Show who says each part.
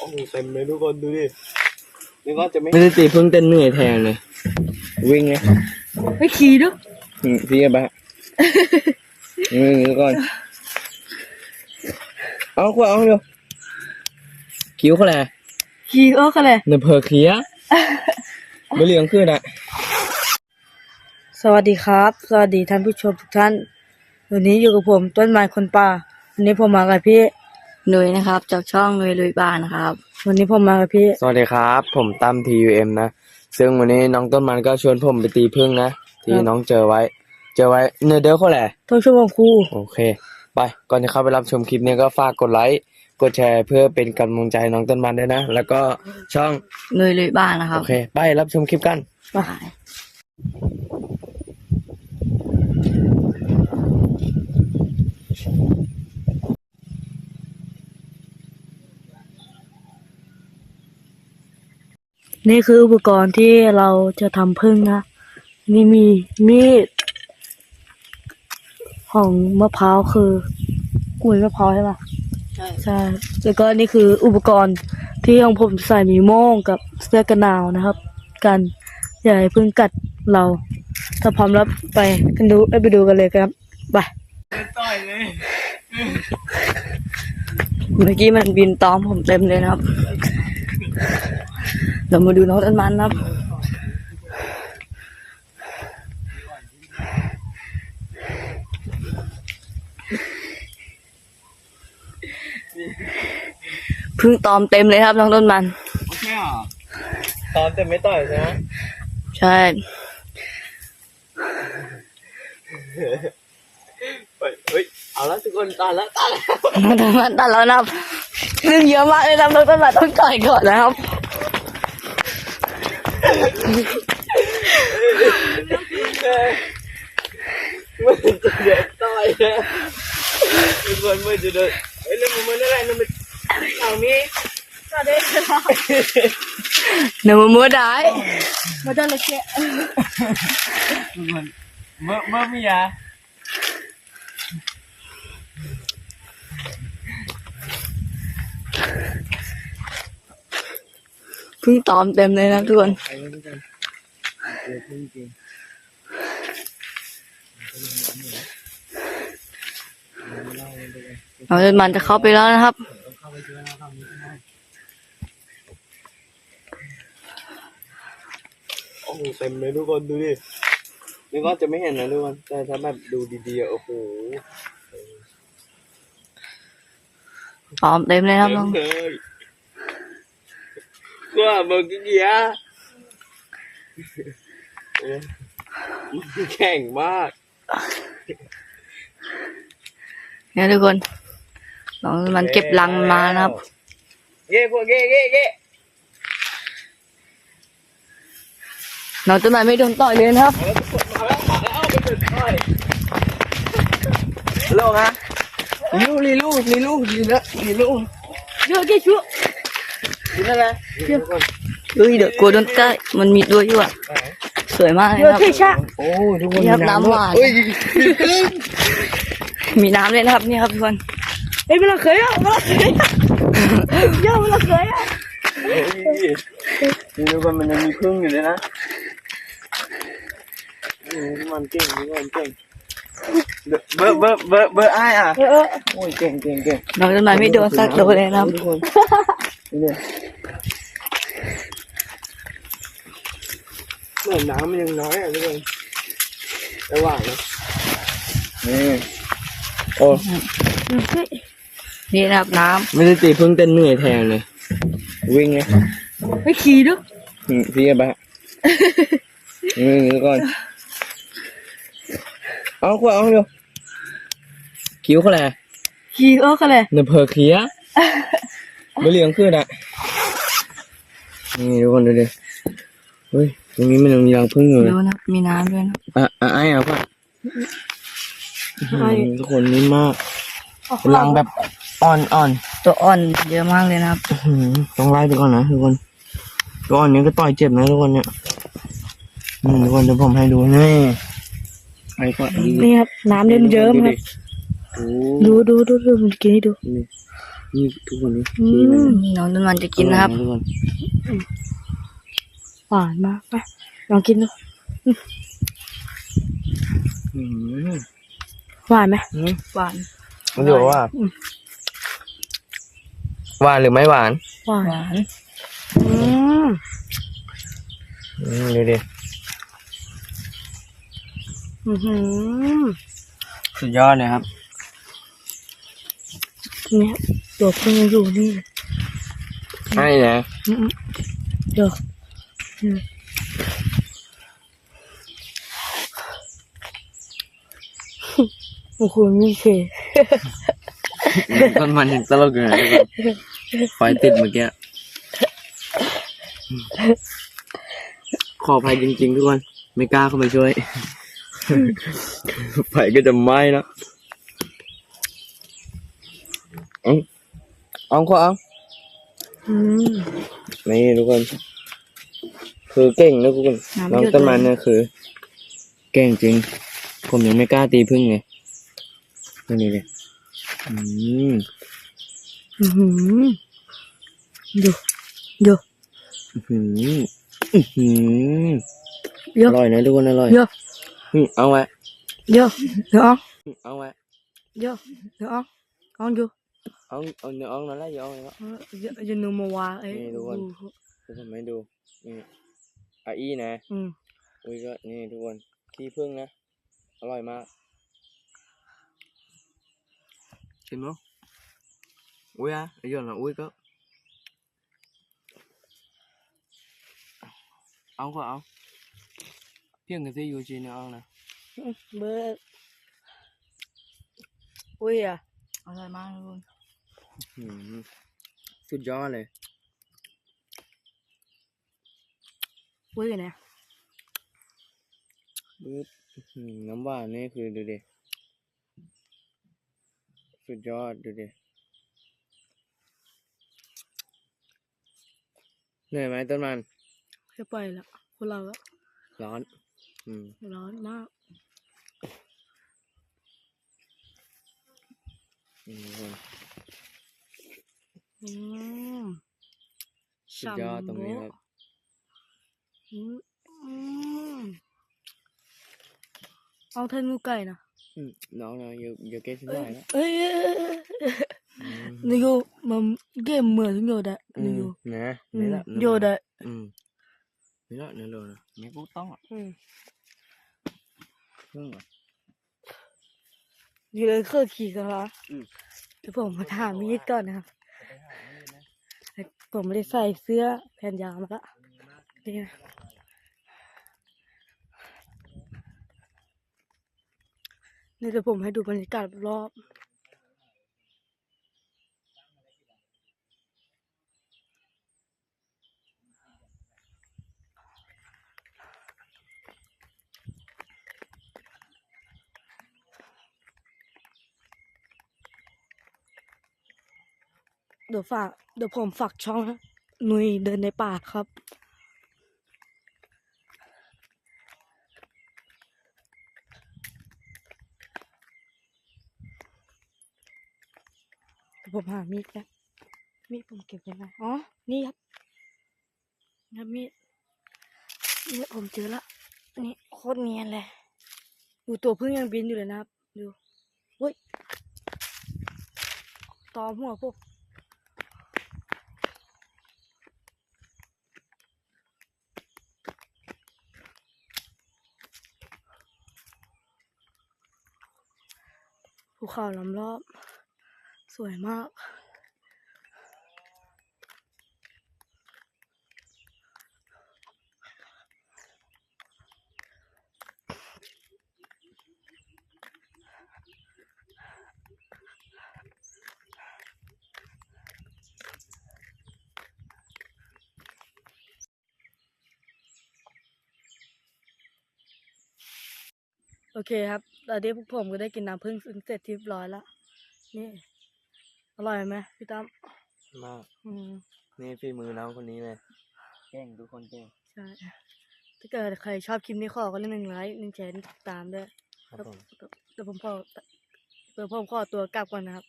Speaker 1: โอ้โหเต็มเลยทุกคนดูดินี่ก็จะไม่
Speaker 2: ไม่ได้ตีพึ่งเต้นเหนื่อยแทนเลย วิ่งไง
Speaker 3: ไม่ขี่ด้วย
Speaker 2: อืมพี่กันไปอืมก่อน เอาขวดเอาเร็วคิ้วเขาแหละ
Speaker 3: ขี่เออกันเลย
Speaker 2: เนยเพอเคียไม่เหลืองขึ้นอะ
Speaker 3: สวัสดีครับ สวัสดีท่านผู้ชมทุกท่าน วันนี้อยู่กับผมต้นไม้คนป่า วันนี้ผมมากับพี่
Speaker 4: หนุยนะครับ จากช่องหนุยลุยบ้านนะครับ
Speaker 3: วันนี้ผมมากับพี่
Speaker 2: สวัสดีครับ ผมตั้ม TUM นะ ซึ่งวันนี้น้องต้นมันก็ชวนผมไปตีพึ่งนะ ที่น้องเจอไว้ เจอไว้เนยเด้อเขาแหละ
Speaker 3: ต้องช่วยผมครู
Speaker 2: โอเค ไป ก่อนจะเข้าไปรับชมคลิปนี้ก็ฝากกดไลค์ กดแชร์เพื่อเป็นกำลังใจให้น้องต้นมันด้วยนะ แล้วก็ช่อง
Speaker 4: หนุยลุยบ้านนะครั
Speaker 2: โอบเค ไปรับชมคลิปกัน
Speaker 3: ไป นี่คืออุปกรณ์ที่เราจะทำพึ่งนะ นี่มีมีด ของมะพร้าวคือกุยมะพร้าวใช่ปะ
Speaker 4: ใช่
Speaker 3: ใช่ แล้วก็นี่คืออุปกรณ์ที่ของผมใส่มีโม่งกับเสื้อกันหนาวนะครับ กันอย่าให้พึ่งกัดเรา ถ้าพร้อมแล้วไปกันดูเอ้ยไปดูกันเลยครับไป
Speaker 1: ต่อยเลย
Speaker 4: เมื่อกี้มันบินตอมผมเต็มเลยนะครับ เรามาดูน้องต้นมันนะครับ พึ่งตอมเต็มเลยครับน้องต้นมัน
Speaker 1: โอเคอะตอนแต่ไม่ต่อยใช่ไหม
Speaker 4: ใช่
Speaker 1: เฮ้ยเฮ้ยเอาละทุกคนตายแล้วตายแล้ว
Speaker 4: น้องต้นมันตัดแล้วนะครับซึ่งเยอะมากเลยนะครับน้องต้นมันต้องต่อยก่อนนะครับ
Speaker 1: มันจะเดือดต่อยนะทุกคนมันจะเดือดเฮ้ยแล้วมันมันอะไรนั่นมันเอานี้
Speaker 4: เดี๋ยวมันมัวได้
Speaker 3: มาได้เลยแก
Speaker 1: ทุกคนเมื่อเมื่อมียา
Speaker 4: พึ่งตอมเต็มเลยนะครับทุกคน
Speaker 1: ไปเลยทุกคนเจอจริงจริง
Speaker 4: น้องต้นมันจะเข้าไปแล้วนะครับ
Speaker 1: โอ้โหเต็มเลยทุกคนดูดินี่ก็จะไม่เห็นนะทุกคนแต่ถ้าแบบดูดีๆอะโอ้โห
Speaker 4: ตอมเต็มเลยนะครับน้อง
Speaker 1: เต็มเลยก็มึงกี่เกียร์เออมันแข่งมาก
Speaker 4: เนี่ยทุกคนน้องมันเก็บรังมานะครับ
Speaker 1: เก้พวกเก้เก้เก้
Speaker 4: น้องต้นไม้ไม่โดนต่อยเลยนะครับ
Speaker 1: มาแล้วมาแล้วมาแล้วเป็นต่อยโลกฮะลีลูลีลูลีลูลีลูลีลู
Speaker 3: เดี๋ยวแกช่ว
Speaker 4: เฮ้ยเดี๋ยวกลัวโดนใกล้มันมีตัวอยู่อะสวยมากเลย
Speaker 3: เดี๋ยว
Speaker 4: ครับ
Speaker 3: เทชะ
Speaker 2: โอ้ทุกคน
Speaker 4: นี่ครับน้ำหวาน
Speaker 1: เฮ้ย
Speaker 4: มีน้ำเลยนะครับนี่ครับทุกคน
Speaker 3: เอ้ยมันละเคยอะมันละเคยอะเยอะมันละเคยอะ
Speaker 1: นี่ทุกคนมันยังมีพึ่งอยู่เลยนะนี่มันเก่งนี่มันเก่ง เบอร์เบอร์เบอร์เบอร์ไอ้อะ
Speaker 3: เออเออ
Speaker 1: โอ้ยเก่งเก่งเก่ง
Speaker 4: น้องต้นไม้ไม่โดนสักโดนเลยนะครับ
Speaker 1: ทุกคนนี่เหมือนน้ำมันยังน้อยอะทุกคนระหว่างนะ
Speaker 2: นี่โอ้
Speaker 3: เฮ้ย
Speaker 4: นี่นะครับน้
Speaker 2: ไม่ได้ตีพึ่งเต้นเหนื่อยแทนเลย วิ่งไง
Speaker 3: ไม่ขี่ด้วย
Speaker 2: อืมพี่กันไปอืมก่อน เอาขวดเอาเร็วคิ้วเขาแหละ
Speaker 3: ขี่เออกันเลย
Speaker 2: เนยเพอเคียไม่เหลืองขึ้นอะนี่ทุกคนดูดิเฮ้ยตรงนี้มันยังมีรังพึ่งอยู่ำเลย
Speaker 4: ดูนะครับมีน้ำด้วยนะ
Speaker 2: อะอะไอ้เอาป่ะทุกคนนี่มากเป็นรังแบบอ่อนอ่อน
Speaker 4: ตัวอ่อนเยอะมากเลยนะครับ
Speaker 2: อื้อหือต้องไล่ไปก่อนนะทุกคนตัวอ่อนนี้ก็ต่อยเจ็บนะทุกคนเนี่ยนี่ทุกคนเดี๋ยวผมให้ดูนี่ ไปก่อน
Speaker 3: นี่ครับน้ำเล่นเยิ้มครับ
Speaker 2: โอ้
Speaker 3: ดูดูดูดูมันกินให้ดู
Speaker 2: นี่นี่ทุกคนนี่
Speaker 3: อื
Speaker 2: ขี้มัน
Speaker 3: ม
Speaker 4: นี่น้องต้นมันจะกินนะครับ
Speaker 2: ทุกคน
Speaker 3: หวานมากไปลองกินดู
Speaker 2: อืม
Speaker 3: หวานไหม
Speaker 2: อืม
Speaker 4: หวาน
Speaker 2: มันอยู่ว่า
Speaker 3: อืม
Speaker 2: หวานหรือไม่หวาน
Speaker 3: หวาน
Speaker 4: หวาน
Speaker 3: อืม
Speaker 2: อืมดูดิ
Speaker 3: อือหือ
Speaker 2: สุดยอดเลยครับ
Speaker 3: เนี่ยตัวเพิ่งอยู่นี่
Speaker 2: ให้นะ
Speaker 3: อืมเดี๋ยวอืมโอ้โหนี่เค
Speaker 2: ต้นมันยังตลกอยู่นะทุกคนไฟติดเมื่อกี้ ขออภัยจริงๆทุกคน ไม่กล้าเข้ามาช่วย ไฟก็จะไหม้แล้วเอาเอาก็เอา
Speaker 3: อืม
Speaker 2: นี่ทุกคน คือเก่งนะทุกคนน้องต้นมันเนี่ยคือ เก่งจริง ผมยังไม่กล้าตีพึ่งเลยนี่เลยอืม
Speaker 3: อือหือดูดู
Speaker 2: อื้อหืออื้อหือ
Speaker 3: เย
Speaker 2: อ
Speaker 3: อะ
Speaker 2: ร่อยนะทุกคนอร่อย
Speaker 3: เยอะ
Speaker 2: อืม เอาไว้
Speaker 3: เยอะเดี๋ยวเอา
Speaker 2: อืมเอาไว้
Speaker 3: เยอะเดี๋ยวเอาเอาอยู่
Speaker 2: เอาเอาเนื้อเอานั่นแหละอย่าเอาเลยครับ
Speaker 3: เออเยอะจะนูมาวาเอ้ย
Speaker 2: นี่ทุกคนเดี๋ยวผมให้ดูนี่อาอี้นะ
Speaker 3: อืม
Speaker 2: อุ้ยก็นี่ทุกคนขี้พึ่งนะ อร่อยมากชิมมั้อุ้ยอะไอ้ยอนละอุ้ยก็ เอาก็เอา เพียงกันที่ยูจีเนี่ยเอานะ
Speaker 3: เบอร์อุ้ยอะ
Speaker 4: อร่อยมากทุกคน
Speaker 2: อืมสุดยอดเลย
Speaker 3: อุ้ยกันเนี่ย
Speaker 2: บึ๊บอื้อหือน้ำหวานนี่คือดูดิ สุดยอดดูดิเหนื่อยไหมต้นมัน
Speaker 3: แค่ไปละคนเราอะ
Speaker 2: ร้อนอืม
Speaker 3: ร้อนมาก
Speaker 2: อืมทุกคน
Speaker 3: อืม
Speaker 2: สุดยอดตรงนี้ครับ
Speaker 3: อืมอืมเอาเทนงูไก่นะ
Speaker 2: อืมน้องนะอย่าอย่าเก๊ก ขึ้นไปนะ
Speaker 3: เอ้ยเอ้ยเอ้ยเอ้ย
Speaker 2: อืม
Speaker 3: นี่ก็มันเกมเหมือนโยดะ
Speaker 2: อื
Speaker 3: นี่
Speaker 2: ม
Speaker 3: ก็
Speaker 2: นะ
Speaker 3: อื
Speaker 2: นี่
Speaker 3: ม
Speaker 2: แหละ
Speaker 3: โยดะ
Speaker 2: อืมนี่แหละนี่เลยนะนี่กูต้องอะ
Speaker 3: อืม
Speaker 2: เพิ่งอะ
Speaker 3: นี่เลยเครื่องขี่กันละ
Speaker 2: อืม
Speaker 3: เดี๋ยวผมมาถามมีดก่อนนะครับ ผมไม่ได้ใส่เสื้อแขนยาวมาละนี่นะนี่เดี๋ยวผมให้ดูบรรยากาศรอบ เดี๋ยวฝากเดี๋ยวผมฝากช่องนะหนุยเดินในป่าครับ ผมหามีดแป๊บมีดผมเก็บไว้ไหนอ๋อ นี่ครับนี่มีดนี่ผมเจอละนี่โคตรเนียนเลยดูตัวพึ่งยังบินอยู่เลยนะครับ ดูเฮ้ยตอมหัวพวก ภูเขาล้อมรอบ สวยมาก โอเคครับ ตอนนี้พวกผมก็ได้กินน้ำผึ้งเสร็จที่เรียบร้อยแล้ว นี่ อร่อยไหมพี่ตั้ม
Speaker 2: มาก
Speaker 3: อืม
Speaker 2: นี่ฝีมือน้องคนนี้เลยเก่งทุกคนเก่ง
Speaker 3: ใช่ ถ้าเกิดใครชอบคลิปนี้ขอก็เล่นหนึ่งไลค์หนึ่งแชร์หนึ่งติดตามด้วย
Speaker 2: ครับผม
Speaker 3: เดี๋ยวผมขอเดี๋ยวผมขอตัวกลับก่อนนะครับ